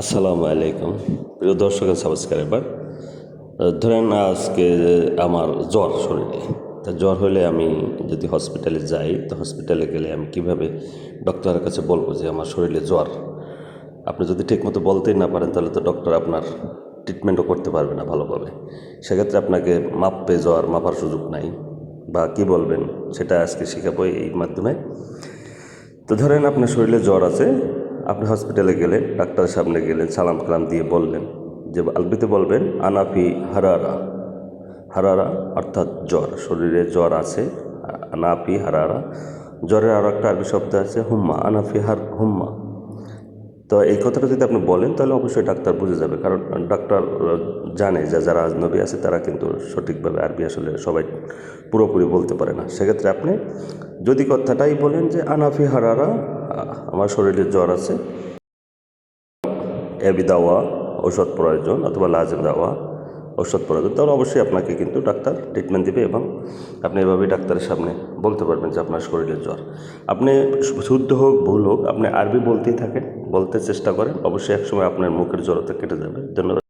আসসালামু আলাইকুম। প্রিয় দর্শক, সাবস্ক্রাইবার, ধরেন আজকে আমার জ্বর শরীরে। তা জ্বর হলে আমি যদি হসপিটালে যাই, তো হসপিটালে গেলে আমি কীভাবে ডক্টরের কাছে বলব যে আমার শরীরে জ্বর? আপনি যদি ঠিকমতো বলতেই না পারেন, তাহলে তো ডক্টর আপনার ট্রিটমেন্টও করতে পারবে না ভালোভাবে। সেক্ষেত্রে আপনাকে মাপবে জ্বর মাপার সুযোগ নাই, বা কি বলবেন সেটা আজকে শেখাবো এই মাধ্যমে। তো ধরেন আপনার শরীরে জ্বর আছে আপনি হসপিটালে গেলেন, ডাক্তারের সামনে গেলেন, সালাম কালাম দিয়ে বললেন, যে আলবিতে বলবেন, আনাফি হারারা। হারারা অর্থাৎ জ্বর, শরীরে জ্বর আছে, আনাফি হারারা। জ্বরের আরও একটা আরবি শব্দ আছে, হুম্মা, আনাফি হার হুম্মা। তো এই কথাটা যদি আপনি বলেন, তাহলে অবশ্যই ডাক্তার বুঝে যাবে। কারণ ডাক্তার জানে যে যারা আজনবী আছে, তারা কিন্তু সঠিকভাবে আরবি আসলে সবাই পুরোপুরি বলতে পারে না। সেক্ষেত্রে আপনি যদি কথাটাই বলেন যে, আনাফি হারারা আমার শরীরে জ্বর আছে এবি দাওয়া, ঔষধ প্রয়োজন, অথবা লাজেম দাওয়া ঔষধ প্রয়োজন, তাহলে অবশ্যই আপনাকে কিন্তু ডাক্তার ট্রিটমেন্ট দেবে এবং আপনি এভাবেই ডাক্তারের সামনে বলতে পারবেন যে আপনার শরীরের জ্বর। আপনি শুদ্ধ হোক, ভুল হোক, আপনি আরবি বলতেই থাকেন, বলতে চেষ্টা করেন, অবশ্যই একসময় আপনার মুখের জ্বরতা কেটে যাবে। ধন্যবাদ।